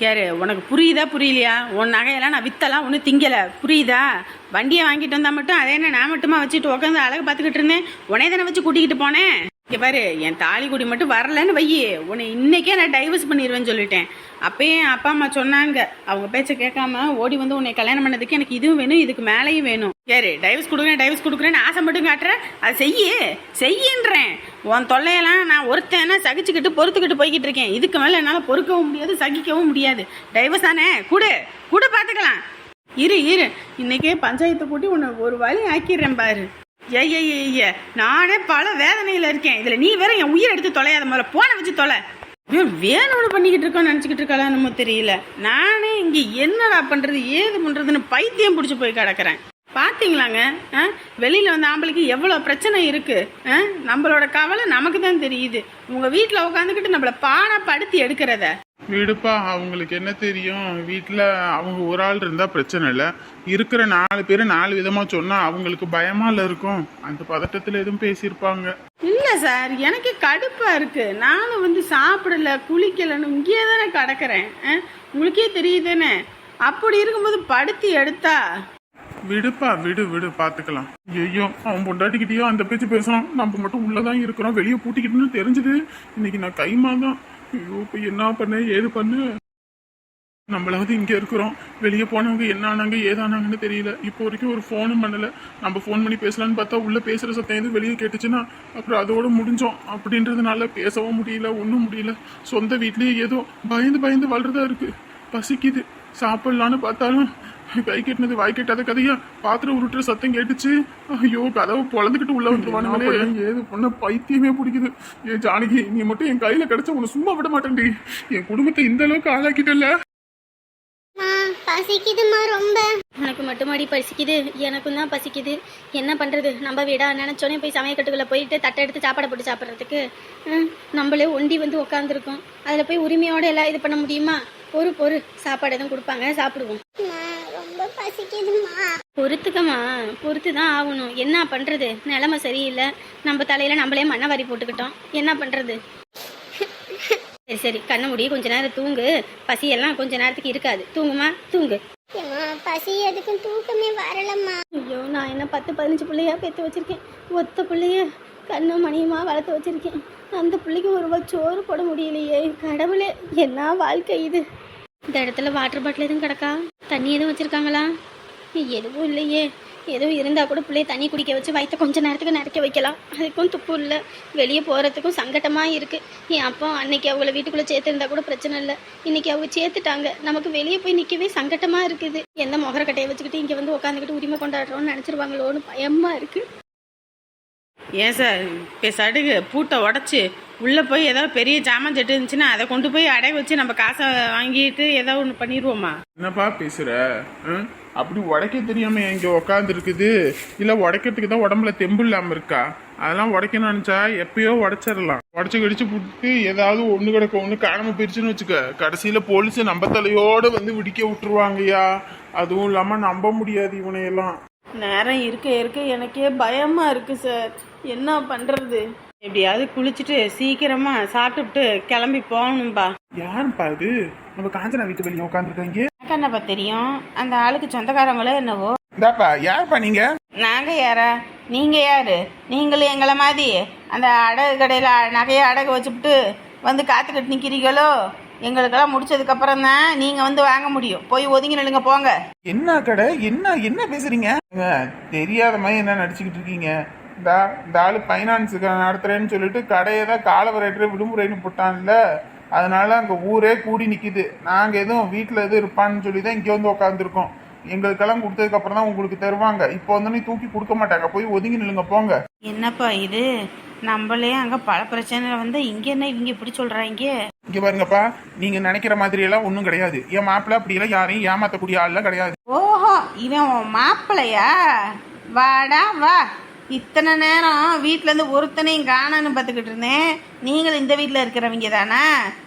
யார் உனக்கு புரியுதா புரியலையா? உன் நகையெல்லாம் நான் வித்தலாம் ஒன்றும் திங்கலை. புரியுதா? வண்டியை வாங்கிட்டு வந்தால் மட்டும் அதே என்ன நான் மட்டுமா வச்சுட்டு உட்காந்து அழகு பார்த்துக்கிட்டு இருந்தேன்? உனே தானே வச்சு கூட்டிக்கிட்டு போனேன்? இங்கே பாரு என் தாலி குடி மட்டும் வரலன்னு வையி. உன்னை இன்னைக்கே நான் டைவர்ஸ் பண்ணிடுவேன்னு சொல்லிட்டேன். அப்பயே என் அப்பா அம்மா சொன்னாங்க. அவங்க பேச்சை கேட்காம ஓடி வந்து உன்னை கல்யாணம் பண்ணதுக்கு எனக்கு இதுவும் வேணும் இதுக்கு மேலேயும் வேணும். யாரு டைவர்ஸ் கொடுக்குறேன் டைவர்ஸ் கொடுக்குறேன்னு ஆசை மட்டும் காட்டுறேன் அது செய்யு செய்யின்றேன். உன் தொல்லையெல்லாம் நான் ஒருத்தனா சகிச்சுக்கிட்டு பொறுத்துக்கிட்டு போய்கிட்டு இருக்கேன். இதுக்கு மேலே என்னால் பொறுக்கவும் முடியாது சகிக்கவும் முடியாது. டைவர்ஸ் தானே? கொடு கூட பார்த்துக்கலாம் இரு இரு. இன்னைக்கே பஞ்சாயத்தை கூட்டி உன்னை ஒரு வழி ஆக்கிடுறேன் பாரு. ஐய ஐய நானே பல வேதனையில் இருக்கேன். இதில் நீ வேற என் உயிர் எடுத்து தொலையாத முதல்ல போனை வச்சு தொலை. வேணும்னு பண்ணிக்கிட்டு இருக்கோம் நினச்சிக்கிட்டு இருக்காளா நம்ம தெரியல. நானே இங்கே என்னடா பண்ணுறது ஏது பண்ணுறதுன்னு பைத்தியம் பிடிச்சி போய் கிடக்கிறேன். பார்த்தீங்களாங்க ஆ? வெளியில் வந்து ஆம்பளைக்கு எவ்வளோ பிரச்சனை இருக்குது ஆ? நம்மளோட கவலை நமக்கு தான் தெரியுது. உங்கள் வீட்டில் உட்காந்துக்கிட்டு நம்மளை பானை படுத்தி எடுக்கிறத. விடுப்பா அவங்களுக்கு என்ன தெரியும்? வீட்டில் அவங்க ஒரு ஆள் இருந்தால் பிரச்சனை இல்லை. இருக்கிற நாலு பேர் நாலு விதமாக சொன்னால் அவங்களுக்கு பயமால இருக்கும். அந்த பதட்டத்தில் எதுவும் பேசியிருப்பாங்க. இல்லை சார் எனக்கு கடுப்பாக இருக்குது நானும் வந்து சாப்பிடல குளிக்கலன்னு இங்கேயே தானே கிடக்கிறேன்? உங்களுக்கே தெரியுதானே அப்படி இருக்கும்போது படுத்தி எடுத்தா? விடுப்பா விடு விடு பார்த்துக்கலாம் ஐயோ அவன் பொண்டாட்டிக்கிட்டேயோ அந்த பேச்சு பேசணும் நம்ம மட்டும் உள்ளதான் இருக்கிறோம். வெளியே பூட்டிக்கிட்டுன்னு தெரிஞ்சது. இன்னைக்கு நான் கைமா தான் ஐயோ இப்போ என்ன பண்ண? ஏது பண்ணு? நம்மளாவது இங்கே இருக்கிறோம். வெளியே போனவங்க என்ன ஆனாங்க ஏதானாங்கன்னு தெரியல. இப்போ வரைக்கும் ஒரு ஃபோனும் பண்ணலை. நம்ம ஃபோன் பண்ணி பேசலான்னு பார்த்தா உள்ளே பேசுகிற சத்தம் எதுவும் வெளியே கேட்டுச்சுன்னா அப்புறம் அதோட முடிஞ்சோம். அப்படின்றதுனால பேசவும் முடியல ஒன்றும் முடியல. சொந்த வீட்லேயே ஏதோ பயந்து பயந்து வளர்றதா இருக்குது பசிக்குது. சாப்பிட்லான்னு பார்த்தாலும் கை கெட்டினது வாய் கெட்டாத கதையா? பாத்திரம் உருட்டுற சத்தம் கேட்டுச்சு. ஐயோ கதவை பொழந்துக்கிட்டு உள்ள வந்துருவானுங்களே. ஏது பொண்ண பைத்தியமே பிடிக்குது. ஏ ஜானகி நீ மட்டும் என் கையில கிடைச்சா உன்னை சும்மா விட மாட்டேன்டி. என் குடும்பத்தை இந்த அளவுக்கு ஆளாக்கிட்டல பசிக்குதுமா ரொம்ப. உனக்கு மட்டுமாடி பசிக்குது? எனக்கும் தான் பசிக்குது. என்ன பண்ணுறது நம்ம விடா? நினச்சோன்னே போய் சமயக்கட்டுக்குள்ளே போயிட்டு தட்டை எடுத்து சாப்பாடை போட்டு சாப்பிட்றதுக்கு நம்மளே ஒண்டி வந்து உட்காந்துருக்கோம் அதில் போய் உரிமையோட எல்லாம் இது பண்ண முடியுமா? பொறு பொறு. சாப்பாடு எதுவும் கொடுப்பாங்க சாப்பிடுவோம். ரொம்ப பசிக்குதுமா பொறுத்துக்கம்மா. பொறுத்து தான் ஆகணும். என்ன பண்ணுறது நிலமை சரியில்லை. நம்ம தலையில் நம்மளே மண்ணை வாரி போட்டுக்கிட்டோம். என்ன பண்ணுறது சரி சரி கண்ணை மூடி கொஞ்ச நேரம் தூங்கு. பசியெல்லாம் கொஞ்ச நேரத்துக்கு இருக்காது. தூங்குமா? தூங்கு. பசி எதுக்கும் தூக்கமே வரலம்மா. ஐயோ நான் என்ன பத்து பதினஞ்சு பிள்ளையா பெற்று வச்சிருக்கேன். ஒத்த பிள்ளைய கண்ணும் மணியுமா வளர்த்து வச்சிருக்கேன். அந்த பிள்ளைக்கு ஒரு ரூபா சோறு போட முடியலையே. கடவுளே என்ன வாழ்க்கை இது? இந்த இடத்துல வாட்டர் பாட்டில் எதுவும் கிடக்கா? தண்ணி எதுவும் வச்சிருக்காங்களா? எதுவும் இல்லையே. எதுவும் இருந்தால் கூட பிள்ளைய தண்ணி குடிக்க வச்சு வயிற்ற கொஞ்ச நேரத்துக்கு நிறைக்க வைக்கலாம். அதுக்கும் துப்பு இல்லை. வெளியே போகிறதுக்கும் சங்கட்டமாக இருக்குது என் அப்பா அன்னைக்கு அவங்கள வீட்டுக்குள்ளே சேர்த்துருந்தா கூட பிரச்சனை இல்லை. இன்னைக்கு அவங்க சேர்த்துட்டாங்க. நமக்கு வெளியே போய் நிற்கவே சங்கட்டமாக இருக்குது. எந்த முகரக்கட்டையை வச்சுக்கிட்டு இங்கே வந்து உட்காந்துக்கிட்டு உரிமை கொண்டாடுறோம்னு நினச்சிருவாங்களோன்னு பயமாக இருக்குது ஏன் சார்? பேசாட்டுக்கு பூட்டை உடச்சி உள்ளே போய் ஏதாவது பெரிய ஜாமான் செட்டு இருந்துச்சுன்னா அதை கொண்டு போய் அடை வச்சு நம்ம காசை வாங்கிட்டு ஏதோ ஒன்று பண்ணிடுவோமா என்னப்பா பேசுற? ம்? அப்படி உடைக்க தெரியாம இங்க உக்காந்து இருக்குது இல்ல உடைக்கிறதுக்கு தான் உடம்புல தெம்பு இல்லாம இருக்கா? அதெல்லாம் உடைக்கணும்னு நினைச்சா எப்பயோ உடைச்சிடலாம். உடச்சு கடிச்சு புட்டு ஏதாவது ஒண்ணு கிடக்க ஒண்ணு காணாம போயிருச்சுன்னு வச்சுக்க. கடைசியில போலீஸ் நம்ம தலையோட வந்து விடிக்க விட்டுருவாங்கய்யா. அதுவும் இல்லாம நம்ப முடியாது இவனையெல்லாம். நேரம் இருக்க இருக்க எனக்கே பயமா இருக்கு சார் என்ன பண்றது? எப்படியாவது குளிச்சுட்டு சீக்கிரமா சாப்பிட்டுட்டு கிளம்பி போகணும்பா. யாருப்பா இது நம்ம காஞ்சனா வீட்டு வெளியே உட்காந்துருக்காங்க எனக்கு என்னப்பா தெரியும்? அந்த ஆளுக்கு சொந்தக்காரங்களோ என்னவோ? இந்தாப்பா யாருப்பா நீங்க? நாங்க யாரா? நீங்க யாரு? நீங்களும் எங்களை மாதிரி அந்த அடகு கடையில நகையை அடகு வச்சுப்புட்டு வந்து காத்துக்கிட்டு நிக்கிறீங்களோ? எங்களுக்கெல்லாம் முடிச்சதுக்கு அப்புறம் தான் நீங்க வந்து வாங்க முடியும். போய் ஒதுங்கி நில்லுங்க போங்க. என்ன கடை? என்ன என்ன பேசுறீங்க? தெரியாத மாதிரி என்ன நடிச்சுக்கிட்டு இருக்கீங்க? இந்த இந்த ஆளு ஃபைனான்ஸுக்கு நடத்துறேன்னு சொல்லிட்டு கடையை தான் காலவரைட்டு விடுமுறைன்னு போட்டான்ல. அதனால அங்க ஊரே கூடி நிக்குது. நாங்க எதுவும் வீட்டுல எதுவும் இருப்பான்னு சொல்லி தான் இங்க வந்து உட்காந்துருக்கோம் எங்களுக்கெல்லாம் கொடுத்ததுக்கு அப்புறம் தான் உங்களுக்கு தருவாங்க. இப்போ வந்து நீ தூக்கி கொடுக்க மாட்டாங்க. போய் ஒதுங்கி நில்லுங்க போங்க. என்னப்பா இது? நம்மளே அங்க பல பிரச்சனை வந்து இங்க என்ன இவங்க இப்படி சொல்றாங்க? இங்க பாருங்கப்பா நீங்க நினைக்கிற மாதிரி எல்லாம் ஒன்றும் கிடையாது. என் மாப்பிள்ள அப்படியெல்லாம் யாரையும் ஏமாத்தக்கூடிய ஆள்லாம் கிடையாது. ஓஹோ இவன் மாப்பிள்ளையா? வாடா வா. இத்தனை நேரம் வீட்டிலேருந்து இருந்து ஒருத்தனையும் காணான்னு பார்த்துக்கிட்டு இருந்தேன். நீங்களும் இந்த வீட்டில் இருக்கிறவங்க தானா?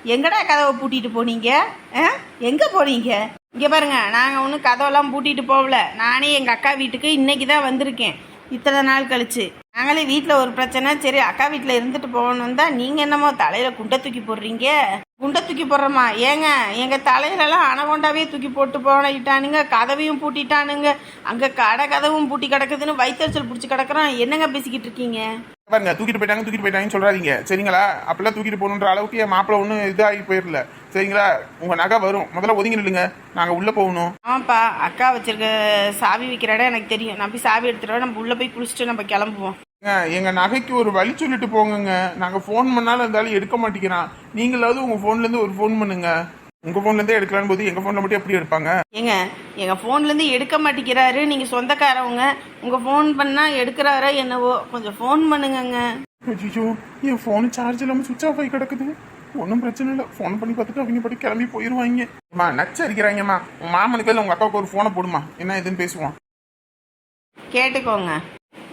எங்கடா கதவை பூட்டிட்டு போனீங்க? ஆ? போனீங்க? இங்கே பாருங்க நாங்கள் ஒன்றும் கதவெல்லாம் பூட்டிட்டு போகல. நானே எங்கள் அக்கா வீட்டுக்கு இன்னைக்கு தான் வந்திருக்கேன். இத்தனை நாள் கழிச்சு. நாங்களே வீட்டில் ஒரு பிரச்சனை. சரி அக்கா வீட்டில் இருந்துட்டு போகணும் தான் நீங்கள் என்னமோ தலையில் குண்டை தூக்கி போடுறீங்க. குண்டை தூக்கி போடுறோமா ஏங்க எங்க தலையிலலாம் அனகொண்டாவே தூக்கி போட்டு போனிட்டானுங்க கதவையும் பூட்டிட்டானுங்க. அங்க கடை கதவும் பூட்டி கிடக்குதுன்னு வயிற்றுச்சல் பிடிச்சி கிடக்குறான். என்னங்க பேசிக்கிட்டு இருக்கீங்க? பாருங்க தூக்கிட்டு போயிட்டாங்க தூக்கிட்டு போயிட்டாங்கன்னு சொல்றாதீங்க. சரிங்களா? அப்பெல்லாம் தூக்கிட்டு போகணுன்ற அளவுக்கு என் மாப்பிள்ள ஒன்றும் இதாகி போயிடல சரிங்களா? உங்க நகை வரும். முதல்ல ஒதுங்கி நில்லுங்க. நாங்க உள்ள போகணும். ஆமாப்பா அக்கா வச்சிருக்க சாவி வைக்கிற இடம் எனக்கு தெரியும். நான் போய் சாவி எடுத்துட்டு நம்ம உள்ள போய் குளிச்சுட்டு நம்ம கிளம்புவோம். ஏங்க, எங்க நகைக்கு ஒரு வழி சொல்லிட்டு போங்கங்க. நாங்க ஃபோன் பண்ணாலும் இருந்தாலும் எடுக்க மாட்டேங்கிறான். நீங்களாவது உங்க போன்ல இருந்து ஒரு ஃபோன் பண்ணுங்க. உங்க போன்ல இருந்தே எடுக்கலான்னு போது எங்க போன்ல மட்டும் எப்படி எடுப்பாங்க? ஏங்க எங்க ஃபோன்ல இருந்து எடுக்க மாட்டேங்கிறாரு. நீங்க சொந்தக்காரவங்க. உங்க ஃபோன் பண்ணா எடுக்கிறாரோ என்னவோ கொஞ்சம் ஃபோன் பண்ணுங்கங்க. ஐயோ என் ஃபோன் சார்ஜ் இல்லாம சுவிச் ஆஃப் ஆகி கிடக்குது. ஒன்றும் பிரச்சனை இல்லை. ஃபோன் பண்ணி பார்த்துட்டு அவங்க பாட்டு கிளம்பி போயிடுவாங்க அம்மா நச்சரிக்கிறாங்கம்மா உன் மாமனுக்கு இல்லை உங்க அக்காவுக்கு ஒரு ஃபோனை போடுமா என்ன இதுன்னு பேசுவோம். கேட்டுக்கோங்க.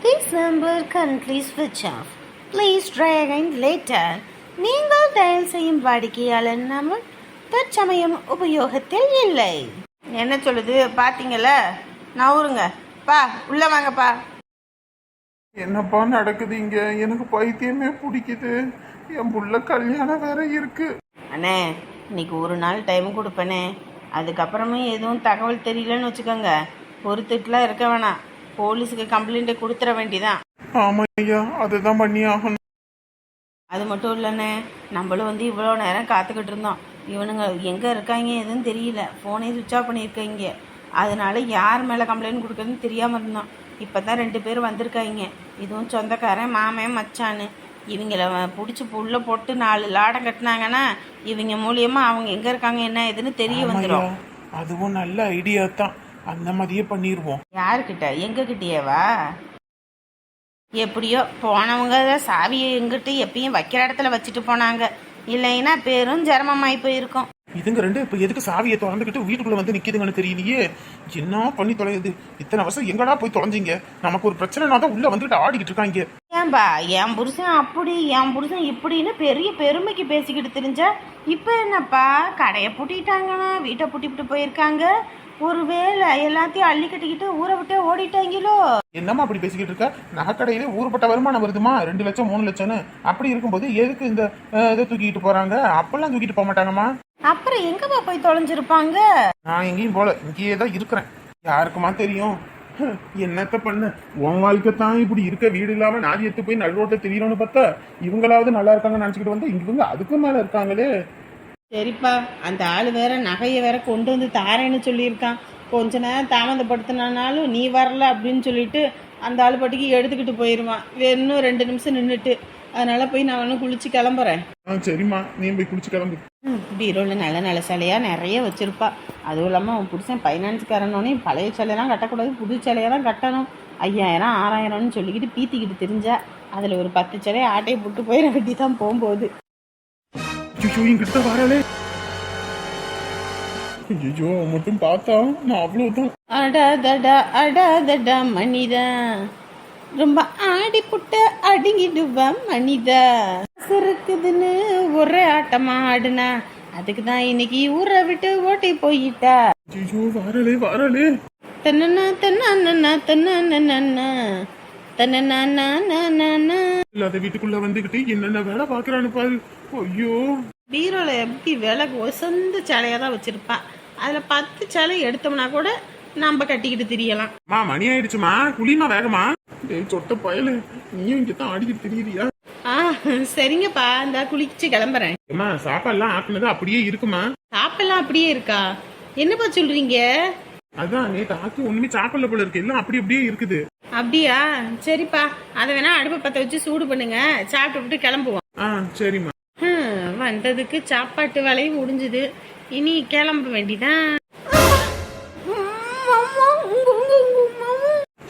This number currently switch off. Please try again later. நீங்கள் டயல் செய்யும் வாடிக்கையாளர் நம்பர் தற்சமயம் உபயோகத்தில் இல்லை. என்ன சொல்லுது? பாத்தீங்கல்ல? நவருங்க பா உள்ள வாங்கப்பா. என்னப்பா நடக்குது இங்க? எனக்கு பைத்தியமே பிடிக்குது. என் புள்ள கல்யாணம் வேற இருக்கு. அண்ணே இன்னைக்கு ஒரு நாள் டைம் கொடுப்பேனே. அதுக்கப்புறமே எதுவும் தகவல் தெரியலன்னு வச்சுக்கோங்க. பொறுத்துட்டுலாம் இருக்க வேணாம். போலீஸுக்கு கம்ப்ளைண்ட்டை கொடுத்துட வேண்டியதான் ஆமா ஐயா அதுதான் பண்ணி ஆகணும் அது மட்டும் இல்லைண்ணே நம்மளும் வந்து இவ்வளோ நேரம் காத்துக்கிட்டு இருந்தோம். இவனுங்க எங்கே இருக்காங்க எதுவும் தெரியல. ஃபோனே சுவிட்ச் ஆஃப் பண்ணியிருக்காங்க. அதனால யார் மேலே கம்ப்ளைண்ட் கொடுக்குறதுன்னு தெரியாமல் இருந்தோம். இப்போ தான் ரெண்டு பேர் வந்திருக்காங்க. இதுவும் சொந்தக்காரன் மாமன் மச்சான்னு. இவங்கள பிடிச்சி புள்ள போட்டு நாலு லாடம் கட்டினாங்கன்னா இவங்க மூலியமாக அவங்க எங்கே இருக்காங்க என்ன ஏதுன்னு தெரிய வந்துடும் அதுவும் நல்ல ஐடியா தான். அந்த மாதிரியே பண்ணிடுவோம் யாருக்கிட்ட? எங்ககிட்டயேவா? எப்படியோ போனவங்க சாவியை எங்கிட்ட எப்பயும் வைக்கிற இடத்துல வச்சுட்டு போனாங்க. இல்லைன்னா பேரும் ஜெரமமாயி போயிருக்கும். இதுங்க ரெண்டு இப்ப எதுக்கு சாவியை திறந்துக்கிட்டு வீட்டுக்குள்ள வந்து நிக்குதுங்கன்னு தெரியலையே? என்ன பண்ணி தொலையுது? இத்தனை வருஷம் எங்கடா போய் தொலைஞ்சீங்க? நமக்கு ஒரு பிரச்சனைனா தான் உள்ள வந்துட்டு ஆடிக்கிட்டு இருக்காங்க. ஏன்பா என் புருஷன் அப்படி என் புருஷன் இப்படின்னு பெரிய பெருமைக்கு பேசிக்கிட்டு தெரிஞ்சா இப்போ என்னப்பா கடையை பூட்டிட்டாங்கன்னா வீட்டை பூட்டிவிட்டு போயிருக்காங்க. ஒருவேளை எல்லாத்தையும் அள்ளி கட்டிக்கிட்டு ஊரை விட்டே ஓடிட்டாங்களோ என்னம்மா அப்படி பேசிக்கிட்டு இருக்க? நகைக்கடையிலே ஊருப்பட்ட வருமானம் வருதுமா? ரெண்டு லட்சம் மூணு லட்சம்னு. அப்படி இருக்கும்போது எதுக்கு இந்த அஹ், இதை தூக்கிட்டு போறாங்க? அப்பெல்லாம் தூக்கிட்டு போக மாட்டாங்கம்மா. அப்புறம் எங்கப்பா போய் தொலைஞ்சிருப்பாங்க? நான் எங்கேயும் போல இங்கேயே தான் இருக்கிறேன். யாருக்குமா தெரியும்? என்னத்த பண்ண? உன் வாழ்க்கை தான் இப்படி இருக்க வீடு இல்லாம நாதி எடுத்து போய் நடு ரோட்ல தெரியணும்னு பார்த்தா இவங்களாவது நல்லா இருக்காங்கன்னு நினைச்சுக்கிட்டு வந்து இவங்க அதுக்கு மேல இருக்காங்களே. சரிப்பா அந்த ஆள் வேற நகையை வேற கொண்டு வந்து தாரேன்னு சொல்லியிருக்கான். கொஞ்ச நேரம் தாமதப்படுத்தினாலும் நீ வரல அப்படின்னு சொல்லிட்டு அந்த ஆள் பாட்டுக்கு எடுத்துக்கிட்டு போயிடுவான் இன்னும் ரெண்டு நிமிஷம் நின்றுட்டு அதனால போய் நான் ஒன்றும் குளிச்சு கிளம்புறேன். ஆ சரிம்மா. நீ போய் குடிச்சு கிளம்பு. பீரோவில் நல்ல நல்ல சிலையாக நிறைய வச்சுருப்பா. அதுவும் இல்லாமல் அவன் புருஷன் ஃபைனான்ஸ்காரனோடனே பழைய சிலையெல்லாம் கட்டக்கூடாது புது சிலையை தான் கட்டணும். ஐயாயிரம் ஆறாயிரம்னு சொல்லிக்கிட்டு பீத்திக்கிட்டு தெரிஞ்சா அதில் ஒரு பத்து சிலையை ஆட்டையை போட்டு போயிட வேண்டி தான் போகும்போது. ஐயோ மட்டும் பார்த்தா நான் அவ்வளவுதான். அடாதடா அடாதடா மனிதா. ரொம்ப ஆடி புட்ட அடங்கிடுவா மனிதா. இருக்குதுன்னு ஒரே ஆட்டமா ஆடுனா அதுக்கு தான் இன்னைக்கு ஊரை விட்டு ஓட்டி போயிட்டா. ஐயோ வரலே வரலே. தன்னனா தன்னா தன்னா தன்னா இல்லாத வீட்டுக்குள்ள வந்துகிட்டு என்னென்ன வேலை பாக்குறான்னு பாரு. ஐயோ. பீரோல எப்படி விலை ஒசந்த சேலையாக தான் வச்சிருப்பான் அதில் பத்து சேலை எடுத்தோம்னா கூட நம்ம கட்டிக்கிட்டு திரியலாம். மா மணி ஆயிடுச்சுமா. குளிமா வேகமா. டேய் சொட்ட பயலு. நீயும் இங்க தான் ஆடிக்கிட்டு தெரியுறியா? ஆ சரிங்கப்பா. இந்த குளிச்சு கிளம்புறேன். அம்மா சாப்பாடுலாம் ஆக்குனது அப்படியே இருக்குமா? சாப்பெல்லாம் அப்படியே இருக்கா? என்னப்பா சொல்றீங்க? அதான் நேத்து ஆக்கி ஒண்ணுமே சாப்பிடல போல இருக்கு. எல்லாம் அப்படி அப்படியே இருக்குது. அப்படியா? சரிப்பா. அதை வேணா அடுப்பை பற்ற வச்சு சூடு பண்ணுங்க. சாப்பிட்டு விட்டு கிளம்புவோம். ஆ சரிம்மா. ஹம், வந்ததுக்கு சாப்பாட்டு வேலையும் முடிஞ்சுது. இனி கிளம்ப வேண்டிதான்.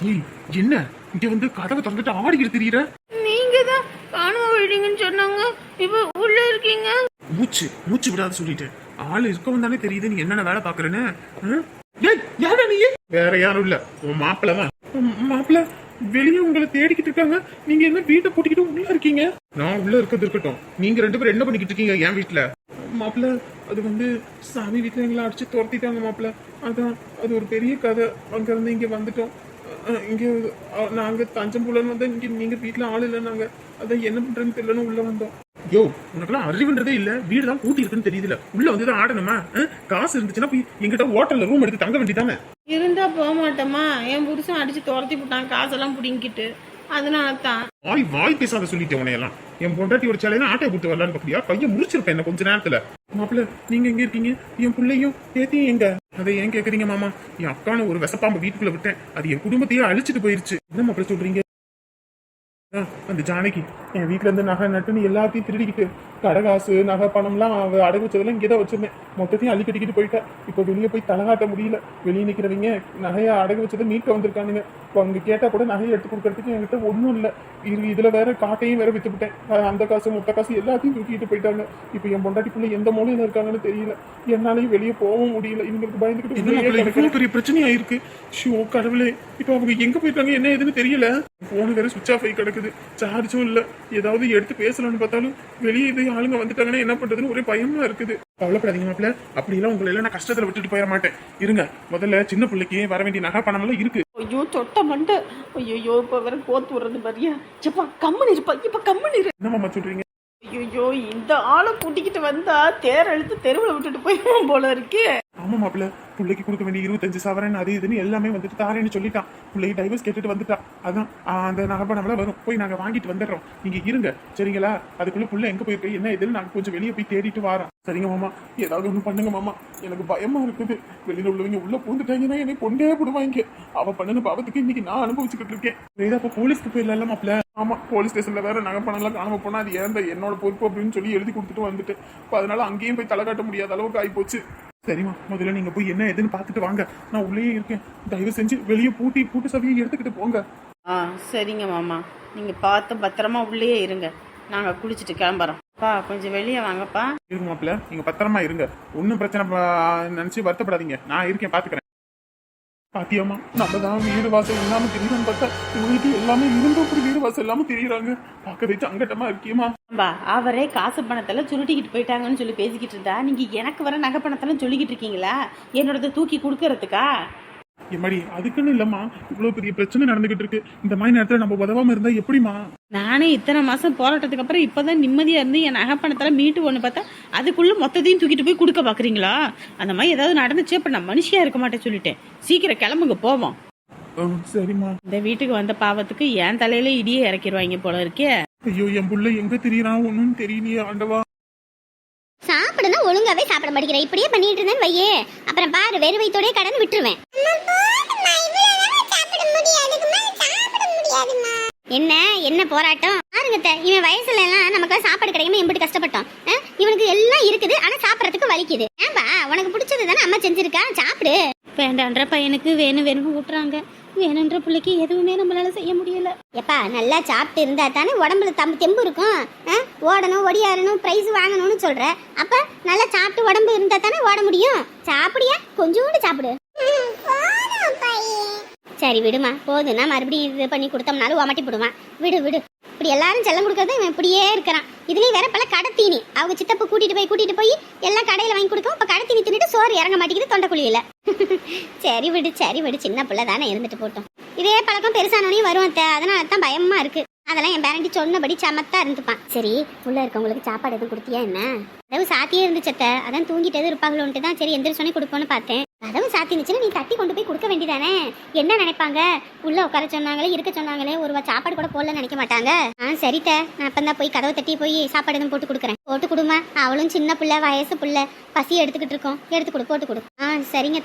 ஏய் என்ன? இங்க வந்து கதவை திறந்துட்டு ஆடிக்கிட்டு தெரியுற? நீங்க தான் காணாம போயிட்டீங்கன்னு சொன்னாங்க. இப்ப உள்ள இருக்கீங்க. மூச்சு மூச்சு விடாத சொல்லிட்டேன். ஆள் இருக்கவன் தானே தெரியுது நீ என்னென்ன வேலை பாக்குறேன்னு? ஏய் யாரா நீ? வேற யாரும் இல்ல. உன் மாப்பிள்ள தான். மாப்பிள்ள வெளியே உங்களை தேடிக்கிட்டு இருக்காங்க. நீங்க என்ன வீட்டை பூட்டிக்கிட்டு உள்ள இருக்கீங்க? நான் உள்ள இருக்கிறது இருக்கட்டும். நீங்க ரெண்டு பேரும் என்ன பண்ணிக்கிட்டு இருக்கீங்க என் வீட்டுல மாப்பிள்ள அது வந்து சாமி வீட்டுல எங்களை அடிச்சு துரத்திட்டாங்க மாப்பிள்ள. அதான் அது ஒரு பெரிய கதை. அங்க இருந்து இங்க வந்துட்டோம். இங்க அஹ் நாங்க தஞ்சம்புலன்னு வந்து இங்க நீங்க வீட்டுல ஆள் இல்லை நாங்க. அதான் என்ன பண்றேன்னு தெரியலன்னு உள்ள வந்தோம். யோ உனக்கெல்லாம் அறிவுன்றதே இல்ல. வீடு தான் பூட்டி இருக்குன்னு தெரியுதுல. உள்ள வந்து தான் ஆடணுமா? காசு இருந்துச்சுன்னா போய் எங்கிட்ட ஹோட்டல்ல ரூம் எடுத்து தங்க வேண்டியதானே? இருந்தா போக மாட்டோமா என் புருஷன் அடிச்சு துரத்தி விட்டான் காசெல்லாம் பிடிங்கிட்டு. அதனால தான் வாய் வாய் பேசாத சொல்லிட்டேன் உனையெல்லாம் என் பொண்டாட்டி ஒரு சேலையில ஆட்டை கொடுத்து வரலான்னு பாப்பியா பையன் முடிச்சிருப்பேன் என்ன கொஞ்ச நேரத்துல. மாப்பிள்ள நீங்க எங்க இருக்கீங்க? என் பிள்ளையும் பேத்தியும் எங்க? அதை ஏன் கேக்குறீங்க மாமா? என் அக்கான ஒரு விசப்பாம்பு வீட்டுக்குள்ள விட்டேன். அது என் குடும்பத்தையே அழிச்சிட்டு போயிருச்சு. என்ன மாப்பிள்ள சொல்றீங்க? அந்த ஜானகி என் வீட்ல இருந்து நகை நட்டுன்னு எல்லாத்தையும் திருடிக்கிட்டு கடை காசு நகை பணம்லாம் அவ அடகு வச்சதெல்லாம் இங்கே தான் வச்சிருந்தேன். மொத்தத்தையும் அள்ளி கட்டிக்கிட்டு போயிட்டா. இப்போ வெளியே போய் தலகாட்ட முடியல. வெளியே நிக்கிறவங்க நகையை அடகு வச்சதை மீட்க வந்திருக்கானுங்க. இப்போ அவங்க கேட்டா கூட நகையை எடுத்து கொடுக்கறதுக்கு என்கிட்ட ஒன்றும் இல்லை. இது இதுல வேற காட்டையும் வேற வித்துவிட்டேன் அந்த காசு மொத்த காசு எல்லாத்தையும் தூக்கிட்டு போயிட்டாங்க. இப்போ என் பொண்டாட்டிக்குள்ள எந்த மூலையில இருக்காங்கன்னு தெரியல. என்னாலையும் வெளியே போகவும் முடியல. இவங்களுக்கு பயந்துக்கிட்டு. பெரிய பிரச்சனையா இருக்கு? ஷோ கடவுளே. இப்போ அவங்க எங்க போயிட்டாங்க என்ன ஏதுன்னு தெரியல. போன் வேற சுவிச் ஆஃப் ஆகி கிடக்குது சார்ஜும் இல்ல. ஏதாவது எடுத்து பேசலாம்னு பார்த்தாலும் வெளியே இது ஆளுங்க வந்துட்டாங்கன்னா என்ன பண்றதுன்னு ஒரே பயமா இருக்குது. கவலைப்படாதீங்க மாப்பிள்ள. அப்படி எல்லாம் உங்களை எல்லாம் நான் கஷ்டத்துல விட்டுட்டு போயிட மாட்டேன். இருங்க. முதல்ல சின்ன பிள்ளைக்கு வர வேண்டிய நகை பணம் எல்லாம் இருக்கு. ஐயோ சொட்ட மண்டை. ஐயோ இப்ப வேற கோத்து விடுறது பாரியா எப்பா கம்மன் இருப்பா. இப்ப கம்மன் இரு. என்ன மாமா சொல்றீங்க? ஐயோ இந்த ஆளை கூட்டிக்கிட்டு வந்தா தேர் எழுத்து தெருவில் விட்டுட்டு போயிடும் போல இருக்கே. ஆமா மாப்பிள்ள பிள்ளைக்கு கொடுக்க வேண்டிய இருபத்தஞ்சு சவரன் அது இதுன்னு எல்லாமே வந்துட்டு தாரேன்னு சொல்லிட்டான். பிள்ளைக்கு டைவர்ஸ் கேட்டுட்டு வந்துட்டா. அதான் அந்த அந்த நம்மள வரும். போய் நாங்க வாங்கிட்டு வந்துடுறோம். நீங்க இருங்க. சரிங்களா? அதுக்குள்ள புள்ள எங்க போயிருக்கு என்ன இதுன்னு நாங்க கொஞ்சம் வெளியே போய் தேடிட்டு வரோம். சரிங்க மாமா. ஏதாவது ஒண்ணு பண்ணுங்க மாமா. எனக்கு பயமா இருக்குது. வெளியில உள்ளவங்க உள்ள பூந்துட்டாங்கன்னா என்னை கொண்டே போடுவாங்க அவ பண்ணின பாவத்துக்கு இன்னைக்கு நான் அனுபவிச்சுக்கிட்டு இருக்கேன். வேற அப்ப போலீஸ்க்கு போயிடல மாப்பிள்ள? ஆமா போலீஸ் ஸ்டேஷன்ல வேற நகை பணம்லாம் காணாம போனா அது ஏன் என்னோட பொறுப்பு அப்படின்னு சொல்லி எழுதி கொடுத்துட்டு வந்துட்டு. அதனால அங்கேயும் போய் தலை காட்ட முடியாத அளவுக்கு ஆயிப்போச்சு. சரிம்மா முதல்ல நீங்க போய் என்ன ஏதுன்னு பார்த்துட்டு வாங்க. நான் உள்ளேயே இருக்கேன். தயவு செஞ்சு வெளியே பூட்டி பூட்டு சவியை எடுத்துக்கிட்டு போங்க. ஆ சரிங்க மாமா. நீங்க பார்த்து பத்திரமா உள்ளே இருங்க. நாங்க குளிச்சுட்டு கிளம்புறோம். பா கொஞ்சம் வெளியே வாங்கப்பா. இருங்க மாப்பிள்ள நீங்க பத்திரமா இருங்க. ஒன்றும் பிரச்சனை ப- நினைச்சு வருத்தப்படாதீங்க. நான் இருக்கேன் பாத்துக்கிறேன் பாத்தியம்மா நம்ம தான் வீடு வாசல் இல்லாம தெரியணும்னு பார்த்தா இவங்களுக்கு எல்லாமே இருந்தும் அப்படி வீடு வாசல் இல்லாம தெரியுறாங்க. பார்க்கவே சங்கட்டமா இருக்கியம்மா பா அவரே காசு பணத்தெல்லாம் சுருட்டிக்கிட்டு போயிட்டாங்கன்னு சொல்லி பேசிக்கிட்டு இருந்தா நீங்க எனக்கு வர நகை பணத்தெல்லாம் சொல்லிக்கிட்டு இருக்கீங்களா? என்னோடத தூக்கி கொடுக்கறதுக்கா? எம்மாடி அதுக்குன்னு இல்லம்மா. இவ்வளவு பெரிய பிரச்சனை நடந்துகிட்டு இருக்கு. இந்த மாதிரி நேரத்துல நம்ம உதவாம இருந்தா எப்படிமா நானே இத்தனை மாசம் போராட்டத்துக்கு அப்புறம் இப்பதான் நிம்மதியா இருந்து என் நகை பணத்தெல்லாம் மீட்டு ஒன்று பார்த்தா அதுக்குள்ள மொத்தத்தையும் தூக்கிட்டு போய் கொடுக்க பாக்குறீங்களா? அந்த மாதிரி ஏதாவது நடந்துச்சு அப்ப நான் மனுஷியா இருக்க மாட்டேன் சொல்லிட்டேன். சீக்கிரம் கிளம்புங்க போவோம். சரிம்மா. இந்த வீட்டுக்கு வந்த பாவத்துக்கு என் தலையில இடியே இறக்கிடுவாங்க போல இருக்கே. ஐயோ என் புள்ள எங்க தெரியறான் ஒன்னும் தெரியலையே ஆண்டவா. சாப்பிடுனா ஒழுங்காவே சாப்பிட மாட்டேங்கிறேன். இப்படியே பண்ணிட்டு இருந்தேன் வையே. அப்புறம் பாரு வெறுவைத்தோடய கடன் விட்டுருவேன். என்ன? என்ன போராட்டம்? பாருங்கத்த இவன் வயசுல எல்லாம் நமக்கு சாப்பாடு கிடைக்காம எம்பிட்டு கஷ்டப்பட்டோம். இவனுக்கு எல்லாம் இருக்குது ஆனா சாப்பிடறதுக்கு வலிக்குது. ஏன்பா உனக்கு பிடிச்சது தானே அம்மா செஞ்சிருக்கா? சாப்பிடு. வேண்டான்ற பையனுக்கு வேணும் வேணும்னு ஊட்டுறாங்க. வேணுன்ற பிள்ளைக்கு எதுவுமே நம்மளால செய்ய முடியல. எப்பா நல்லா சாப்பிட்டு இருந்தா தானே உடம்புல தம்பு தெம்பு இருக்கும்? ஓடணும் ஒடியாரணும் பிரைஸ் வாங்கணும்னு சொல்ற. அப்ப நல்லா சாப்பிட்டு உடம்பு இருந்தா தானே ஓட முடியும். சாப்பிடியா? கொஞ்சோண்டு சாப்பிடு. சரி விடுமா. போதும்னா மறுபடியும் இது பண்ணி கொடுத்தோம்னாலும் ஓமட்டி போடுவான். விடு விடு. இப்படி எல்லாரும் செல்லம் கொடுக்கறது இவன் இப்படியே இருக்கிறான். இதுலேயும் வேற பல கடத்தீனி. அவங்க சித்தப்பு கூட்டிட்டு போய் கூட்டிட்டு போய் எல்லாம் கடையில் வாங்கி கொடுக்கும். இப்போ கடை தீனி தின்னுட்டு சோறு இறங்க மாட்டேங்குது தொண்டக்குழியில் சரி விடு சரி விடு. சின்ன பிள்ளை தானே இருந்துட்டு போட்டோம். இதே பழக்கம் பெருசானோனையும் வரும் அதனால தான் பயமா இருக்கு. அதெல்லாம் என் பேரண்டி சொன்னபடி சமத்தா இருந்துப்பான். சரி உள்ள இருக்கவங்களுக்கு சாப்பாடு எதுவும் கொடுத்தியா என்ன? அதாவது சாத்தியே இருந்துச்சத்த அதான் தூங்கிட்டது இருப்பாங்களோன்ட்டு தான் சரி எந்திரிச்சோன்னே கொடுப்போன்னு பார்த்தேன். கதவு சாத்தி நீ தட்டி கொண்டு போய் கொடுக்க வேண்டியதானே? என்ன நினைப்பாங்க? உள்ள உட்கார சொன்னாங்களே இருக்க சொன்னாங்களே ஒரு சாப்பாடு கூட போடல நினைக்க மாட்டாங்க. ஆ சரித்த. நான் அப்பந்தான் போய் கதவை தட்டி போய் சாப்பாடு எதுவும் போட்டு கொடுக்குறேன். போட்டு கொடுமா அவளும் சின்ன பிள்ளை வயசு பிள்ளை. பசி எடுத்துக்கிட்டு இருக்கோம். எடுத்து கொடு போட்டு கொடு. ஆ சரிங்க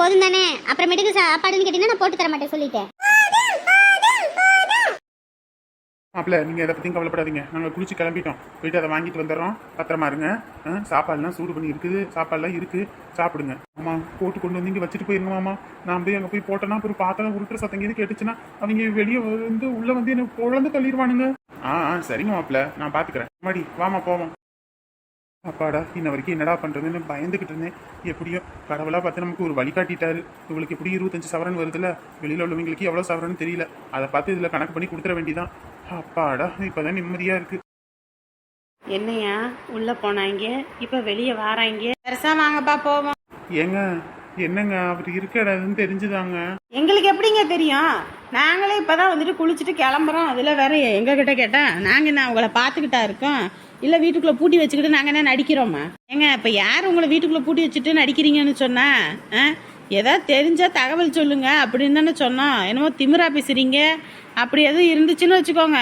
போதும் தானே. அப்புறமேட்டுக்கு சாப்பாடுன்னு கேட்டீங்கன்னா நான் போட்டு தர மாட்டேன் சொல்லிட்டேன். மாப்பிள்ள நீங்கள் எதை பற்றியும் கவலைப்படாதீங்க. நாங்கள் குளிச்சு கிளம்பிட்டோம். போயிட்டு அதை வாங்கிட்டு வந்துடுறோம். பத்திரமா இருங்க. ஆ, சாப்பாடுலாம் சூடு பண்ணி இருக்குது. சாப்பாடுலாம் இருக்குது சாப்பிடுங்க. ஆமா போட்டு கொண்டு வந்து இங்கே வச்சுட்டு போயிருங்க மாமா. நான் போய் அங்கே போய் போட்டேன்னா அப்புறம் பார்த்தா உருட்டுற சத்தம் எது கேட்டுச்சுன்னா அவங்க வெளியே வந்து உள்ளே வந்து என்ன குழந்தை தள்ளிடுவானுங்க. ஆ ஆ சரிங்க மாப்பிள்ள நான் பார்த்துக்கிறேன் மாடி வாமா போவோம். அப்பாடா இன்ன வரைக்கும் என்னடா பண்றதுன்னு பயந்துக்கிட்டு இருந்தேன். எப்படியோ கடவுளாக பார்த்து நமக்கு ஒரு வழிகாட்டிட்டாரு இவளுக்கு எப்படி இருபத்தஞ்சு சவரன் வருதுல்ல? வெளியில் உள்ளவங்களுக்கு எவ்வளோ சவரன் தெரியல. அதை பார்த்து இதில் கணக்கு பண்ணி கொடுத்துட வேண்டியதான் அப்பாடா இப்பதான் நிம்மதியா இருக்கு. என்னையா? உள்ள போனாங்க. இப்ப வெளியே வாராங்க. பெருசா வாங்கப்பா போவோம். ஏங்க என்னங்க? அவர் இருக்க இடம்னு தெரிஞ்சுதாங்க. எங்களுக்கு எப்படிங்க தெரியும்? நாங்களே இப்பதான் வந்துட்டு குளிச்சுட்டு கிளம்புறோம். அதுல வேற எங்க கிட்ட கேட்டா நாங்க என்ன உங்களை பார்த்துக்கிட்டா இருக்கோம்? இல்ல வீட்டுக்குள்ள பூட்டி வச்சுக்கிட்டு நாங்க என்ன நடிக்கிறோமா? ஏங்க இப்ப யார் உங்களை வீட்டுக்குள்ள பூட்டி வச்சுட்டு நடிக்கிறீங்கன்னு சொன்னா? ஏதாவது தெரிஞ்சால் தகவல் சொல்லுங்க அப்படின்னு தானே சொன்னோம் என்னமோ திமிரா பேசுறீங்க. அப்படி எதுவும் இருந்துச்சுன்னு வச்சுக்கோங்க.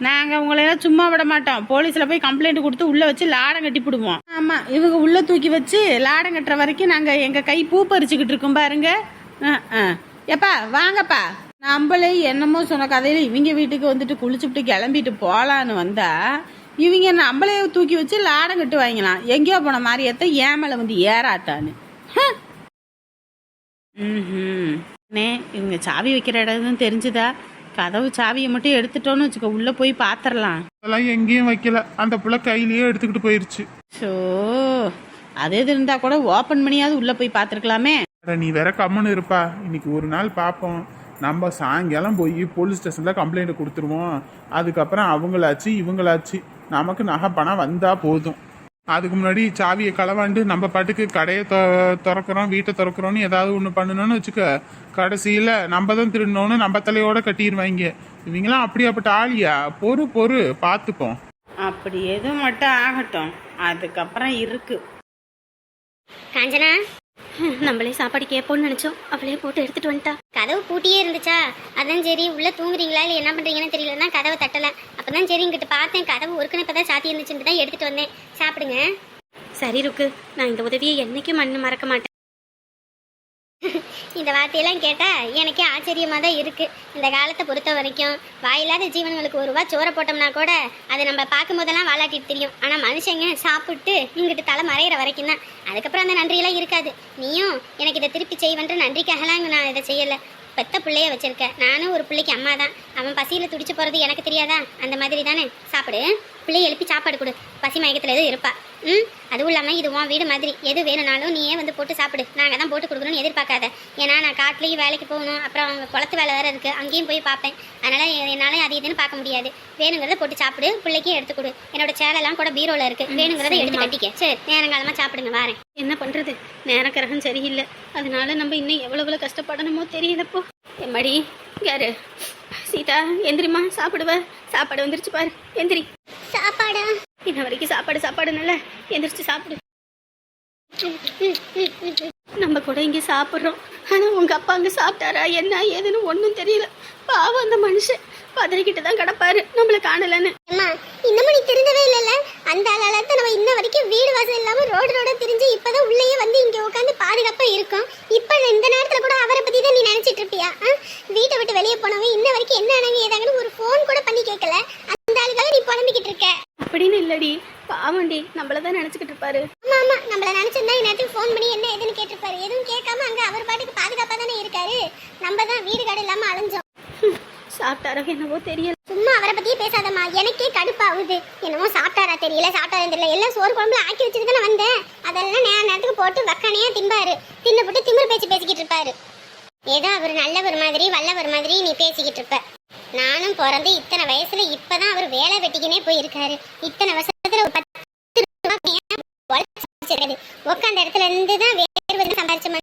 நாங்கள் உங்களையெல்லாம் சும்மா விட மாட்டோம். போலீஸில் போய் கம்ப்ளைண்ட் கொடுத்து உள்ளே வச்சு லாடம் கட்டி போடுவோம். ஆமாம் இவங்க உள்ளே தூக்கி வச்சு லாடம் கட்டுற வரைக்கும் நாங்கள் எங்கள் கை பூ பறிச்சுக்கிட்டு இருக்கோம் பாருங்க. ஆ அஹ். எப்பா வாங்கப்பா. நம்மளே என்னமோ சொன்ன கதையில் இவங்க வீட்டுக்கு வந்துட்டு குளிச்சுட்டு கிளம்பிட்டு போகலான்னு வந்தா இவங்க நம்மளே தூக்கி வச்சு லாடம் கட்டு வாங்கலாம் எங்கேயோ போன மாதிரியத்த ஏன் மேலே வந்து ஏறாத்தான்னு ம்ஹும். அண்ணே இவங்க சாவி வைக்கிற இடம் தெரிஞ்சுதா? கதவு சாவியை மட்டும் எடுத்துட்டோன்னு வச்சுக்கோ உள்ள போய் பாத்திரலாம். அதெல்லாம் எங்கேயும் வைக்கல. அந்த புள்ள கையிலேயே எடுத்துக்கிட்டு போயிருச்சு. ஸோ அது எது இருந்தா கூட ஓப்பன் பண்ணியாவது உள்ள போய் பார்த்துருக்கலாமே நீ வேற கம்முன்னு இருப்பா. இன்னைக்கு ஒரு நாள் பார்ப்போம் நம்ம சாயங்காலம் போய் போலீஸ் ஸ்டேஷன்ல கம்ப்ளைண்ட் கொடுத்துருவோம். அதுக்கப்புறம் அவங்களாச்சு இவங்களாச்சு. நமக்கு நகை பணம் வந்தா போதும். அதுக்கு முன்னாடி சாவியை களவாண்டு நம்ம பாட்டுக்கு கடையை தொ- திறக்கிறோம் வீட்டை திறக்கிறோம்னு ஏதாவது ஒன்று பண்ணணும்னு வச்சுக்க கடைசியில் நம்ம தான் திருடணும்னு நம்ம தலையோட கட்டிடுவாங்க இவங்களாம் அப்படியாப்பட்ட ஆளியா? பொறு பொறு பார்த்துப்போம். அப்படி எதுவும் மட்டும் ஆகட்டும். அதுக்கப்புறம் இருக்கு. காஞ்சனா? நம்மளே சாப்பாடு கேட்போம்னு நினைச்சோம். அவளே போட்டு எடுத்துட்டு வந்துட்டா. கதவு பூட்டியே இருந்துச்சா? அதான் சரி உள்ள தூங்குறீங்களா இல்லை என்ன பண்றீங்கன்னு தெரியலன்னா கதவை தட்டல. அப்பதான் சரி இங்கிட்டு பார்த்தேன் கதவு ஒருக்கனே இப்பதான் சாத்தி இருந்துச்சுன்னு தான் எடுத்துட்டு வந்தேன். சாப்பிடுங்க. சரி ருக்கு. நான் இந்த உதவியை என்னைக்கும் மண்ணு மறக்க மாட்டேன். இந்த வார்த்தையெல்லாம் கேட்டால் எனக்கே ஆச்சரியமாக தான் இருக்குது இந்த காலத்தை பொறுத்த வரைக்கும் வாயில்லாத ஜீவன்களுக்கு ஒரு ரூபா சோற போட்டோம்னா கூட அதை நம்ம பார்க்கும் போதெல்லாம் தெரியும். ஆனால் மனுஷங்க சாப்பிட்டு இங்கிட்டு தலை மறையிற வரைக்கும் தான். அதுக்கப்புறம் அந்த நன்றியெல்லாம் இருக்காது. நீயும் எனக்கு இதை திருப்பி செய்வன்ற நன்றிக்காகலாம் நான் இதை செய்யலை. பெத்த பிள்ளைய வச்சிருக்க. நானும் ஒரு பிள்ளைக்கு அம்மா தான் அவன் பசியில் துடிச்சு போகிறது எனக்கு தெரியாதா? அந்த மாதிரி தானே. சாப்பிடு. பிள்ளைய எழுப்பி சாப்பாடு கொடு. பசி மயக்கத்துல எதுவும் இருப்பா. ம்? அதுவும் இல்லாம இது உன் வீடு மாதிரி. எது வேணும்னாலும் நீயே வந்து போட்டு சாப்பிடு. நாங்க தான் போட்டு கொடுக்கணும்னு எதிர்பார்க்காத. ஏன்னா நான் காட்டுலயும் வேலைக்கு போகணும். அப்புறம் அவங்க குளத்து வேலை வேற இருக்கு. அங்கேயும் போய் பார்ப்பேன். அதனால என்னால அது இதுன்னு பார்க்க முடியாது. வேணுங்கிறத போட்டு சாப்பிடு. பிள்ளைக்கும் எடுத்து கொடு. என்னோட சேலெல்லாம் கூட பீரோல இருக்கு. வேணுங்கிறத எடுத்து கட்டிக்க. சரி நேரங்காலமா சாப்பிடுங்க. வாரேன். என்ன பண்றது? நேர கிரகம் சரியில்லை. அதனால நம்ம இன்னும் எவ்வளவு கஷ்டப்படணுமோ தெரியலப்போ. எம்மாடி யாரு? சீதா எந்திரிம்மா சாப்பிடுவ? சாப்பாடு வந்துருச்சு பாரு. எந்திரி சாப்பாடா? இன்ன வரைக்கும் சாப்பாடு சாப்பாடுனால எந்திரிச்சு சாப்பிடு. நம்ம கூட இங்க சாப்பிட்றோம். ஆனா உங்க அப்பா அங்க சாப்பிட்டாரா? என்ன? ஏதுன்னு ஒன்றும் தெரியல. பாவம் அந்த மனுஷன். பதறிக்கிட்டு தான் கிடப்பாரு. நம்மள காணலன்னு. இன்னமும் நீ திருந்தவே இல்லைல்ல? அந்த ஆளால நம்ம இன்ன வரைக்கும் வீடு வாசல் இல்லாம ரோடு ரோட திரிஞ்சு இப்பதான் உள்ளேயே வந்து இங்க உட்காந்து பாதுகாப்பா இருக்கோம். இப்ப இந்த நேரத்துல கூட அவரை பத்தி தான் நீ நினைச்சிட்டு இருப்பியா? வீட்டை விட்டு வெளியே போனவன் இன்ன வரைக்கும் என்ன ஆனாங்க ஏதாங்கன்னு ஒரு ஃபோன் கூட பண்ணி கேட்கல. அந்த ஆளுக்காக நீ புலம்பிக்கிட்டு இருக்க. அப்படின்னு இல்லடி. பாவண்டி நம்மள தான் நினைச்சுக்கிட்டு இருப்பாரு. ஆமா ஆமா. நம்மள நினைச்சிருந்தா இந்நேரத்துக்கு ஃபோன் பண்ணி என்ன ஏதுன்னு கேட்டிருப்பாரு. எதுவும் கேட்காம அங்க அவர் பாட்டுக்கு பாதுகாப்பா தானே இருக்காரு. நம்ம தான் வீடு காடு இல்லாம அலைஞ்சோம். சாப்பிட்டாரோ என்னவோ தெரியல. சும்மா அவரை பத்தியே பேசாதம்மா. எனக்கே கடுப்பாகுது. என்னமோ சாப்பிட்டாரா தெரியல சாப்பிட்டாரா தெரியல. எல்லாம் சோறு குழம்புல ஆக்கி வச்சுட்டு தானே வந்தேன். அதெல்லாம் நேர நேரத்துக்கு போட்டு வக்கனையா திம்பாரு. தின்னு போட்டு திமிரு பேச்சு பேசிக்கிட்டு இருப்பாரு. ஏதோ அவர் நல்லவர் மாதிரி வல்லவர் மாதிரி நீ பேசிக்கிட்டு இருப்ப. நானும் பிறந்து இத்தனை வயசுல இப்பதான் அவர் வேலை வெட்டிக்கினே போயிருக்காரு. இத்தனை வருஷத்துல ஒரு பத்து. உட்காந்த இடத்துல இருந்து தான் வேறு சம்பாரிச்ச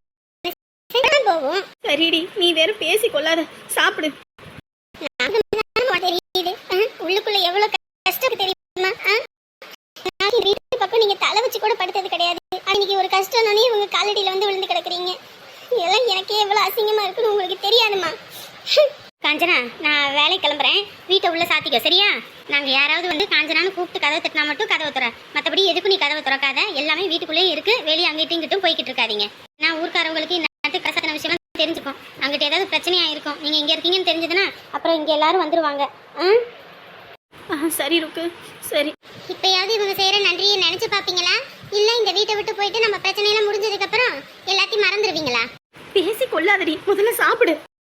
போகும் சரிடி நீ வேற பேசி கொள்ளாத. சாப்பிடு. ஆமா, தெரியுது? உள்ளுக்குள்ள எவ்வளவு கஷ்டம் தெரியுமா? அஹ்? வீட்டு பக்கம் நீங்க தலை வச்சு கூட படுத்தது கிடையாது. அன்னைக்கு ஒரு கஷ்டம்னே உங்க காலடியில வந்து விழுந்து கிடக்குறீங்க. இதெல்லாம் எனக்கே எவ்வளவு அசிங்கமா இருக்குன்னு உங்களுக்கு தெரியாதுமா காஞ்சனா நான் வேலைக்கு கிளம்புறேன். வீட்டை உள்ள சாத்திக்க சரியா? நாங்க யாராவது வந்து காஞ்சனான்னு கூப்பிட்டு கதவை தட்டினா மட்டும் கதவை துற மத்தபடி எதுக்கும் நீ கதவை திறக்காத. எல்லாமே வீட்டுக்குள்ளேயே இருக்கு. வெளியே அங்கிட்டும் இங்கிட்டும் போய்கிட்டு இருக்காதீங்க. நான் ஊர்க்காரவங்களுக்கு இந்த கசன விஷயம் தெரிஞ்சுக்கும் அங்கிட்ட ஏதாவது பிரச்சனையா இருக்கும். நீங்க இங்க இருக்கீங்கன்னு தெரிஞ்சதுன்னா அப்புறம் இங்க எல்லாரும் வந்துருவாங்க. ஆ? ஆ சரி ருக்கு. சரி. இப்பயாவது இவங்க செய்யற நன்றியை நினைச்சு பாப்பீங்களா? இல்ல இந்த வீட்டை விட்டு போயிட்டு நம்ம பிரச்சனையெல்லாம் முடிஞ்சதுக்கு அப்புறம் எல்லாத்தையும் மறந்துடுவீங்களா பேசி கொள்ளாதடி. முதல்ல சாப்பிடு.